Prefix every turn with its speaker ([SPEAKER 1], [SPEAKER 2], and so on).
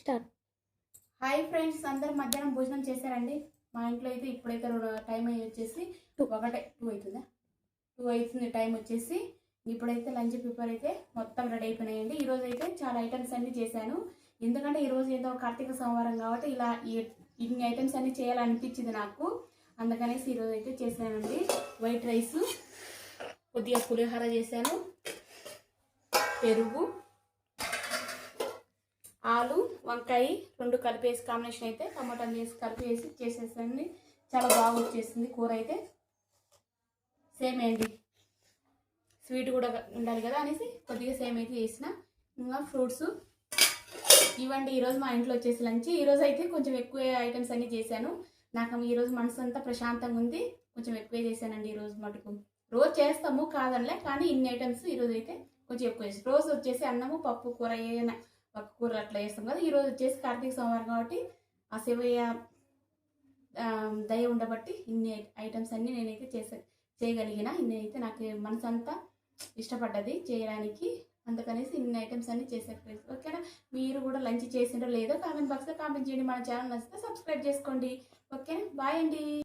[SPEAKER 1] Start
[SPEAKER 2] hi friends అందరు మధ్యాహ్నం భోజనం చేశారండి. మా ఇంట్లో అయితే ఇప్పుడైతే టైం అయ్యి వచ్చేసి ఒకటే టూ అవుతుందా టూ అవుతుంది టైం వచ్చేసి. ఇప్పుడైతే లంచ్ ప్రిపేర్ అయితే మొత్తం రెడీ అయిపోయినాయండి. ఈ రోజు అయితే చాలా ఐటమ్స్ అన్ని చేశాను. ఎందుకంటే ఈ రోజు ఏదో కార్తీక సోమవారం కాబట్టి ఇలా ఈ- ఇన్ని ఐటమ్స్ అన్ని చేయాలనిపించింది నాకు. అందుకనేసి ఈరోజు అయితే చేశానండి. వైట్ రైస్ కొద్దిగా పులిహోర చేశాను. పెరుగు ఆలు వంకాయ రెండు కలిపేసి కాంబినేషన్ అయితే టమాటాలు వేసి కలిపేసి చేసేసండి. చాలా బాగా వచ్చేసింది కూర అయితే. సేమ్ అండి. స్వీట్ కూడా ఉండాలి కదా అనేసి కొద్దిగా సేమ్ అయితే చేసిన. ఇంకా ఫ్రూట్స్ ఇవ్వండి. ఈరోజు మా ఇంట్లో వచ్చేసి లంచ్. ఈరోజు అయితే కొంచెం ఎక్కువ ఐటమ్స్ అన్నీ చేశాను. నాకు ఈరోజు మనసు అంతా ప్రశాంతంగా ఉంది. కొంచెం ఎక్కువే చేశానండి ఈరోజు మటుకు. రోజు చేస్తాము కాదనిలే కానీ ఇన్ని ఐటమ్స్ ఈరోజు అయితే కొంచెం ఎక్కువ చేసి రోజు వచ్చేసి అన్నము పప్పు కూర ఏదైనా ఒక కూర అట్లా చేస్తాం కదా. ఈరోజు వచ్చేసి కార్తీక సోమవారం కాబట్టి ఆ శివయ్య దయ ఉండబట్టి ఇన్ని ఐటమ్స్ అన్నీ నేనైతే చేసే చేయగలిగిన ఇన్ని అయితే నాకు మనసు అంతా ఇష్టపడ్డది చేయడానికి. అందుకనేసి ఇన్ని ఐటమ్స్ అన్ని చేసే ఫ్రెండ్స్. ఓకేనా? మీరు కూడా లంచ్ చేసిండో లేదో కామెంట్ బాక్స్లో కామెంట్ చేయండి. మన ఛానల్ నచ్చితే సబ్స్క్రైబ్ చేసుకోండి. ఓకేనా? బాయ్ అండి.